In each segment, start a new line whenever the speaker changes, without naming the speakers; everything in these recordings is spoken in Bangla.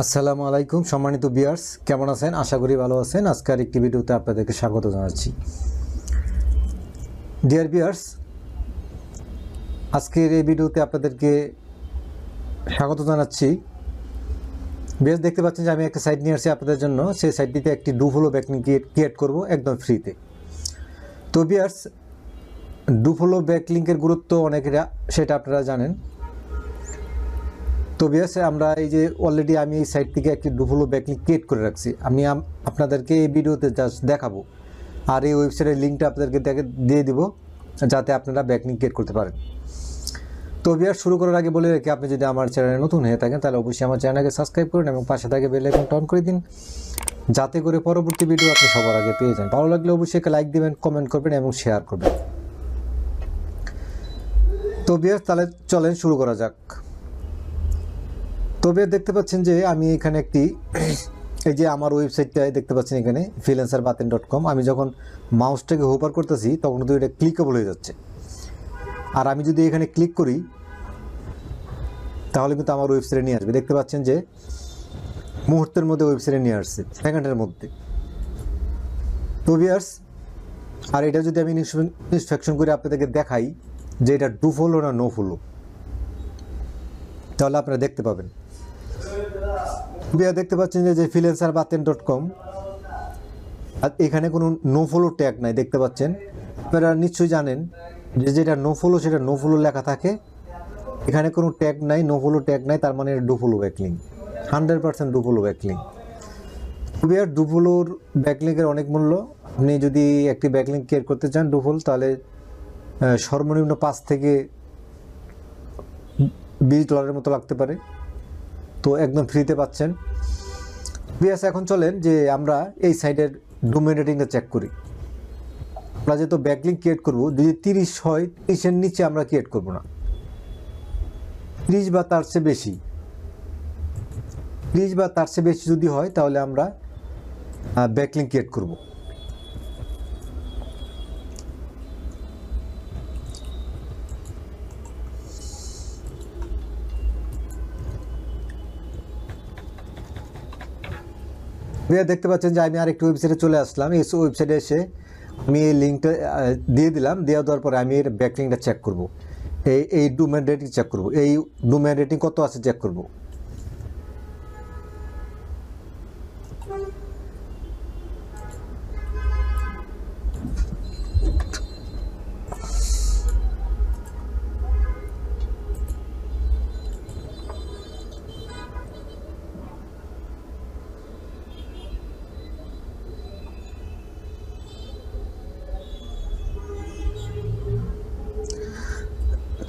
আসসালামু আলাইকুম সম্মানিত বিয়ার্স কেমন আছেন? আশা করি ভালো আছেন। আজকের একটি ভিডিওতে আপনাদেরকে স্বাগত জানাচ্ছি। ডিয়ার বিয়ার্স আজকের এই ভিডিওতে আপনাদেরকে স্বাগত জানাচ্ছি। বেশ দেখতে পাচ্ছেন যে আমি একটা সাইট নিয়ে আসছি আপনাদের জন্য। সেই সাইটটিতে একটি ডুফলো ব্যাকলিং ক্রিয়েট করব একদম ফ্রিতে তো বিয়ার্স ডুফলো ব্যাকলিংকের গুরুত্ব অনেকেরা, সেটা আপনারা জানেন। তো বিয়াস, আমরা এই যে অলরেডি আমি এই সাইট থেকে একটি ডুফলো ব্যাকলিং ক্রিয়েট করে রাখছি। আমি আপনাদেরকে এই ভিডিওতে জাস্ট দেখাবো। আর এই ওয়েবসাইটের লিঙ্কটা আপনাদেরকে দিয়ে দিব, যাতে আপনারা ব্যাকলিং ক্রিয়েট করতে পারেন। তো বিয়ার শুরু করার আগে বলে রাখি, আপনি যদি আমার চ্যানেলে নতুন হয়ে থাকেন, তাহলে অবশ্যই আমার চ্যানেলকে সাবস্ক্রাইব করুন এবং পাশে থাকে বেল আইকনটা অন করে দিন। যাতে করে পরবর্তী ভিডিও আপনি সবার আগে পেয়ে যান। ভালো লাগলে অবশ্যই একটা লাইক দিবেন কমেন্ট করবেন এবং শেয়ার করবেন। তো বিয়ার তাহলে চলেন শুরু করা যাক। তবে দেখতে পাচ্ছেন যে আমি এখানে একটি, এই যে আমার ওয়েবসাইটটায় দেখতে পাচ্ছেন এখানে ফ্রিল্যান্সার বাতেন ডট কম আমি যখন মাউসটাকে হোপার করতেছি, তখন কিন্তু এটা ক্লিকেবল হয়ে যাচ্ছে। আর আমি যদি এখানে ক্লিক করি, তাহলে কিন্তু আমার ওয়েবসাইটে নিয়ে আসবে। দেখতে পাচ্ছেন যে মুহূর্তের মধ্যে ওয়েবসাইটে নিয়ে আসছে সেকেন্ডের মধ্যে। তো ভিয়ার্স আর এটা যদি আমি ইনস্ট্রাকশন করে আপনাদেরকে দেখাই, যে এটা ডু ফলো না নো ফলো তাহলে আপনারা দেখতে পাবেন। বিয়া দেখতে পাচ্ছেন যে- ফ্রিল্যান্সার বাতেন ডট কম আর এখানে কোনো নো ফলো ট্যাগ নাই, দেখতে পাচ্ছেন। আপনারা নিশ্চয়ই জানেন যে, যেটা নো ফলো সেটা নো ফলো লেখা থাকে। এখানে কোনো ট্যাগ নাই নো ফলো ট্যাগ নাই, তার মানে do follow backlink hundred percent do follow backlink বিয়ার ডুফলোর ব্যাকলিংয়ের অনেক মূল্য। আপনি যদি একটি ব্যাকলিং কেয়ার করতে চান ডুফল তাহলে সর্বনিম্ন পাঁচ থেকে বিশ ডলারের মতো লাগতে পারে। তো একদম ফ্রিতে পাচ্ছেন। বিয়াস, এখন চলেন যে আমরা এই সাইডের ডোমেন রেটিংটা চেক করি। আমরা যেহেতু ব্যাকলিং ক্রিয়েট করব, যদি তিরিশ হয়, তিরিশের নিচে আমরা ক্রিয়েট করব না। তিরিশ বা তার চেয়ে বেশি। তিরিশ বা তার চেয়ে বেশি যদি হয়, তাহলে আমরা ব্যাকলিং ক্রিয়েট করব। ভাইয়া দেখতে পাচ্ছেন যে আমি আর একটি ওয়েবসাইটে চলে আসলাম। এই ওয়েবসাইটে এসে আমি এই লিঙ্কটা দিয়ে দিলাম। দেওয়া দেওয়ার পরে আমি এর ব্যাকলিংটা চেক করব। এই এই ডোমেন রেটিং চেক করব। এই ডোমেন রেটিং কত আছে চেক করব?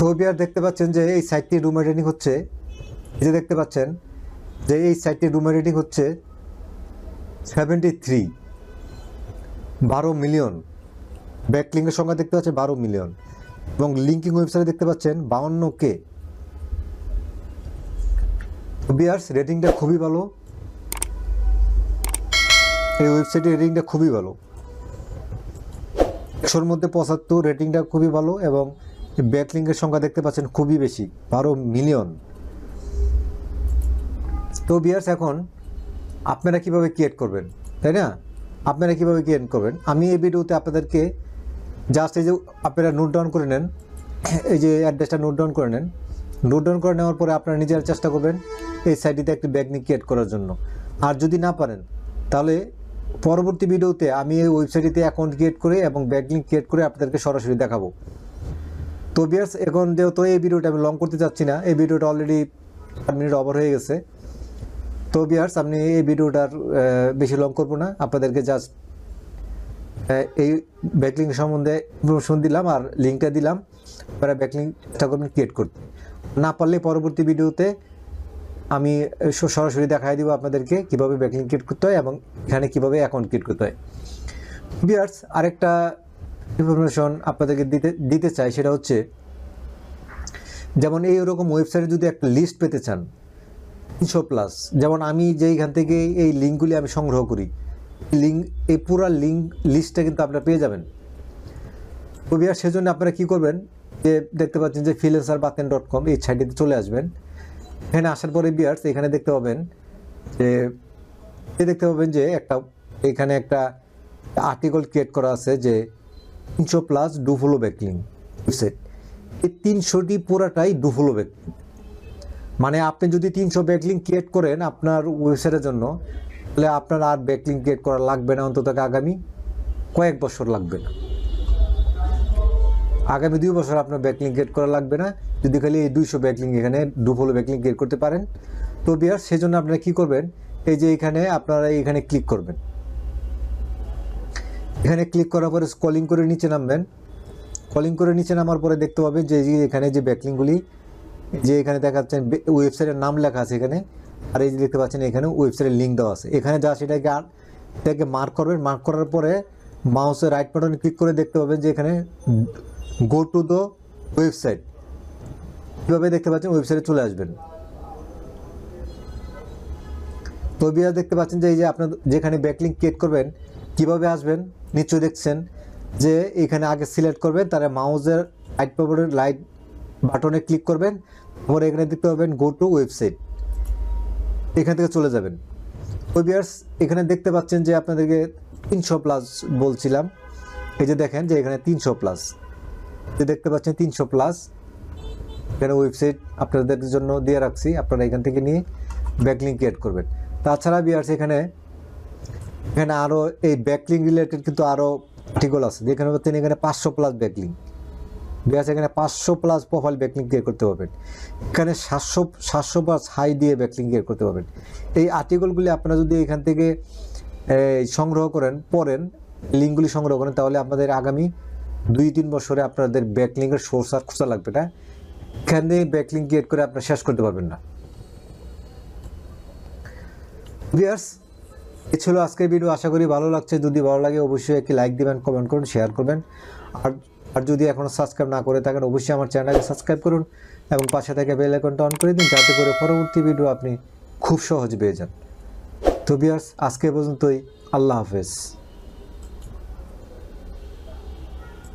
তো বিয়ার দেখতে পাচ্ছেন যে এই সাইটটি ডোমেন রেটিং হচ্ছে। এই যে দেখতে পাচ্ছেন যে এই সাইটটি ডোমেন রেটিং হচ্ছে সেভেন্টি থ্রি বারো মিলিয়ন ব্যাকলিংয়ের সংখ্যা দেখতে পাচ্ছেন বারো মিলিয়ন এবং লিঙ্কিং ওয়েবসাইটে দেখতে পাচ্ছেন বাউন্ন কে বিয়ার্স রেটিংটা খুবই ভালো। এই ওয়েবসাইটের রেটিংটা খুবই ভালো। একশোর মধ্যে পঁচাত্তর রেটিংটা খুবই ভালো এবং ব্যাকলিংকের সংখ্যা দেখতে পাচ্ছেন খুবই বেশি, বারো মিলিয়ন। তো বিয়ার্স এখন আপনারা কীভাবে ক্রিয়েট করবেন, তাই না? আপনারা কীভাবে ক্রিয়েট করবেন? আমি এই ভিডিওতে আপনাদেরকে জাস্ট এই যে আপনারা নোট ডাউন করে নেন, এই যে অ্যাড্রেসটা নোট ডাউন করে নেন। নোট ডাউন করে নেওয়ার পরে আপনারা নিজেরা চেষ্টা করবেন এই সাইটটিতে একটি ব্যাকলিং ক্রিয়েট করার জন্য। আর যদি না পারেন, তাহলে পরবর্তী ভিডিওতে আমি এই ওয়েবসাইটটিতে অ্যাকাউন্ট ক্রিয়েট করে এবং ব্যাকলিং ক্রিয়েট করে আপনাদেরকে সরাসরি দেখাবো। তো বিয়ার্স, এখন যেহেতু এই ভিডিওটা আমি লং করতে চাচ্ছি না, এই ভিডিওটা অলরেডি চার মিনিট ওভার হয়ে গেছে। তো বিয়ার্স আপনি এই ভিডিওটার বেশি লং করব না। আপনাদেরকে জাস্ট এই ব্যাকলিং সম্বন্ধে ইনফরমেশন দিলাম আর লিঙ্কটা দিলাম। আপনারা ব্যাকলিং চেষ্টা করবেন ক্রিয়েট করতে। না পারলে পরবর্তী ভিডিওতে আমি সরাসরি দেখাই দিব আপনাদেরকে কীভাবে ব্যাকলিং ক্রিয়েট করতে হয় এবং এখানে কীভাবে অ্যাকাউন্ট ক্রিয়েট করতে হয়। বিয়ার্স, আরেকটা ইনফরমেশন আপনাদেরকে দিতে দিতে চাই সেটা হচ্ছে, যেমন এই ওরকম ওয়েবসাইটে যদি একটা লিস্ট পেতে চান, তিনশো প্লাস যেমন আমি যেইখান থেকে এই লিঙ্কগুলি আমি সংগ্রহ করি লিঙ্ক এই পুরো লিঙ্ক লিস্টটা কিন্তু আপনারা পেয়ে যাবেন। তো বিয়ার সেজন্য আপনারা কী করবেন, যে দেখতে পাচ্ছেন যে ফিলেন্সার বাতেন ডট কম এই সাইটটিতে চলে আসবেন। এখানে আসার পরে বিয়ার্স এখানে দেখতে পাবেন যে দেখতে পাবেন যে একটা, এখানে একটা আর্টিকেল ক্রিয়েট করা আছে যে তিনশো প্লাস ডুফলো ব্যাকলিং ওয়েবসাইট এই তিনশোটি পুরাটাই ডুফলো ব্যাকলিং মানে আপনি যদি তিনশো ব্যাকলিং ক্রিয়েট করেন আপনার ওয়েবসাইটের জন্য, তাহলে আপনার আর ব্যাকলিং ক্রিয়েট করা লাগবে না, অন্তত আগামী কয়েক বছর লাগবে না। আগামী দুই বছর আপনার ব্যাকলিং ক্রিয়েট করা লাগবে না। যদি খালি এই দুইশো ব্যাকলিং এখানে ডুফলো ব্যাকলিং ক্রিয়েট করতে পারেন, তো বিয়ার সেজন্য আপনারা কী করবেন? এই যে এখানে আপনারা এখানে ক্লিক করবেন। এখানে ক্লিক করার পরে স্কলিং করে নিচে নামবেন। কলিং করে নিচে নামার পরে দেখতে পাবেন যে এখানে যে ব্যাকলিংগুলি যে এখানে দেখাচ্ছেন ওয়েবসাইটের নাম লেখা আছে এখানে, আর এই যে দেখতে পাচ্ছেন এখানে ওয়েবসাইটের লিঙ্ক দেওয়া আছে। এখানে যা সেটাকে আর এটাকে মার্ক করবেন। মার্ক করার পরে মাউসের রাইট বাটনে ক্লিক করে দেখতে পাবেন যে এখানে গো টু দ্য ওয়েবসাইট কীভাবে দেখতে পাচ্ছেন ওয়েবসাইটে চলে আসবেন। তো বিয়ার দেখতে পাচ্ছেন যে এই যে আপনার যেখানে ব্যাকলিং ক্রিয়েট করবেন কীভাবে আসবেন? নিশ্চয়ই দেখছেন যে এখানে আগে সিলেক্ট করবেন তারা মাউজের রাইট বাটনের লাইট বাটনে ক্লিক করবেন, তারপরে এখানে দেখতে পাবেন গো টু ওয়েবসাইট এখান থেকে চলে যাবেন। ওই বিয়ার্স এখানে দেখতে পাচ্ছেন যে আপনাদেরকে তিনশো প্লাস বলছিলাম। এই যে দেখেন যে এখানে তিনশো প্লাস যে দেখতে পাচ্ছেন তিনশো প্লাস এখানে ওয়েবসাইট আপনাদের জন্য দিয়ে রাখছি। আপনারা এখান থেকে নিয়ে ব্যাকলিং ক্রিয়েট করবেন। তাছাড়া বিয়ার্স এখানে এখানে আরও এই ব্যাকলিং রিলেটেড কিন্তু আরও আর্টিকেল আছে। যেখানে পাচ্ছেন এখানে পাঁচশো প্লাস ব্যাকলিং বিয়ার্স এখানে পাঁচশো প্লাস প্রোফাইল ব্যাকলিং ক্রিয়েট করতে পারবেন। এখানে সাতশো সাতশো প্লাস হাই দিয়ে ব্যাকলিং ক্রিয়েট করতে পারবেন। এই আর্টিকেলগুলি আপনারা যদি এখান থেকে সংগ্রহ করেন, পড়েন লিঙ্কগুলি সংগ্রহ করেন, তাহলে আপনাদের আগামী দুই, তিন বছরে আপনাদের ব্যাকলিংয়ের সোর্স আর খোঁজা লাগবে না। এখানে ব্যাকলিং ক্রিয়েট করে আপনারা শেষ করতে পারবেন না। ভিয়ার্স এ ছিল আজকের ভিডিও। আশা করি ভালো লাগছে। যদি ভালো লাগে অবশ্যই একটি লাইক দেবেন কমেন্ট করুন শেয়ার করবেন। আর আর যদি এখনও সাবস্ক্রাইব না করে থাকেন, অবশ্যই আমার চ্যানেলকে সাবস্ক্রাইব করুন এবং পাশে থেকে বেল আইকনটা অন করে দিন, যাতে করে পরবর্তী ভিডিও আপনি খুব সহজ পেয়ে যান। তো বিয়ার্স আজকে পর্যন্তই। আল্লাহ হাফেজ।